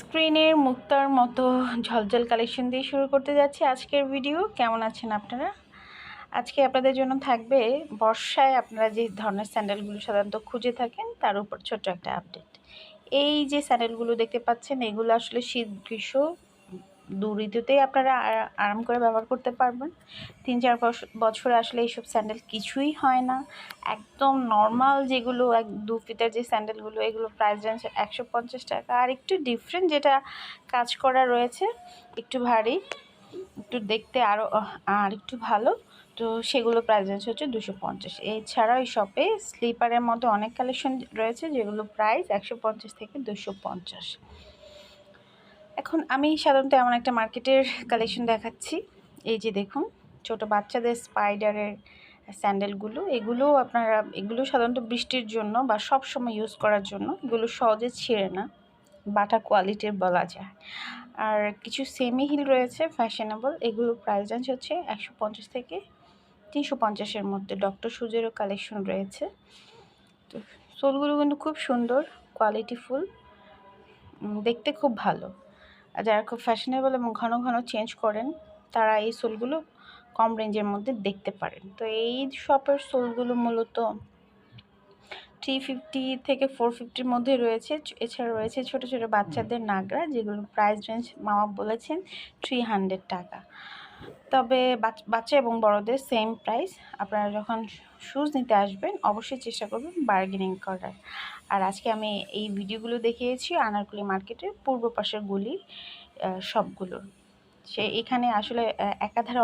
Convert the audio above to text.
স্ক্রিনের মুক্তার মতো ঝলঝল কালেকশন দিয়ে শুরু করতে যাচ্ছি আজকের ভিডিও কেমন আছেন আপনারা? আজকে আপনাদের জন্য থাকবে বর্ষায় আপনারা যে ধরনের স্যান্ডেলগুলো সাধারণত খুঁজে থাকেন, তার উপর ছোট্ট একটা আপডেট এই যে স্যান্ডেলগুলো দেখতে পাচ্ছেন, এগুলো আসলে শীত গ্রীষ্ম দু ঋতুতেই আপনারা আরাম করে ব্যবহার করতে পারবেন। তিন, চার বছর আসলে এইসব স্যান্ডেল কিছুই হয় না। একদম নর্মাল যেগুলো, এক, দু ফিতার যে স্যান্ডেলগুলো, এগুলো প্রাইস রেঞ্জ একশো পঞ্চাশ টাকা। আর একটু ডিফারেন্ট যেটা কাজ করা রয়েছে, একটু ভারী, একটু দেখতে আরও আর একটু ভালো, তো সেগুলো প্রাইস রেঞ্জ হচ্ছে দুশো পঞ্চাশ। এছাড়াও এই শপে স্লিপারের মধ্যে অনেক কালেকশন রয়েছে, যেগুলো প্রাইস একশো পঞ্চাশ থেকে দুশো পঞ্চাশ। এখন আমি সাধারণত এমন একটা মার্কেটের কালেকশন দেখাচ্ছি। এই যে দেখুন, ছোট বাচ্চাদের স্পাইডারের স্যান্ডেলগুলো এগুলো আপনারা, এগুলো সাধারণত বৃষ্টির জন্য বা সব সময় ইউজ করার জন্য এগুলো সহজে ছিঁড়ে না, বাটা কোয়ালিটির বলা যায়। আর কিছু সেমি হিল রয়েছে ফ্যাশনেবল এগুলো প্রাইস রেঞ্জ হচ্ছে একশো পঞ্চাশ থেকে তিনশো পঞ্চাশের মধ্যে। ডক্টর সুজেরও কালেকশন রয়েছে। তো সোলগুলো কিন্তু খুব সুন্দর কোয়ালিটিফুল দেখতে খুব ভালো। যারা খুব ফ্যাশনেবল এবং ঘন ঘন চেঞ্জ করেন, তারা এই সোলগুলো কম রেঞ্জের মধ্যে দেখতে পারেন। তো এই শপের সোলগুলো মূলত থ্রি ফিফটি থেকে ফোর ফিফটির মধ্যে রয়েছে। এছাড়া রয়েছে ছোট ছোট বাচ্চাদের নাগরা যেগুলো প্রাইস রেঞ্জ মামা বলেছেন থ্রি হান্ড্রেড টাকা। তবে বাচ- বাচ্চা এবং বড়দের সেম প্রাইস আপনারা যখন শুজ নিতে আসবেন, অবশ্যই চেষ্টা করবেন বার্গেনিং করার। আর আজকে আমি এই ভিডিওগুলো দেখিয়েছি, আনারকুলি মার্কেটের পূর্ব পাশের গুলি সবগুলোর সে এখানে আসলে একাধারে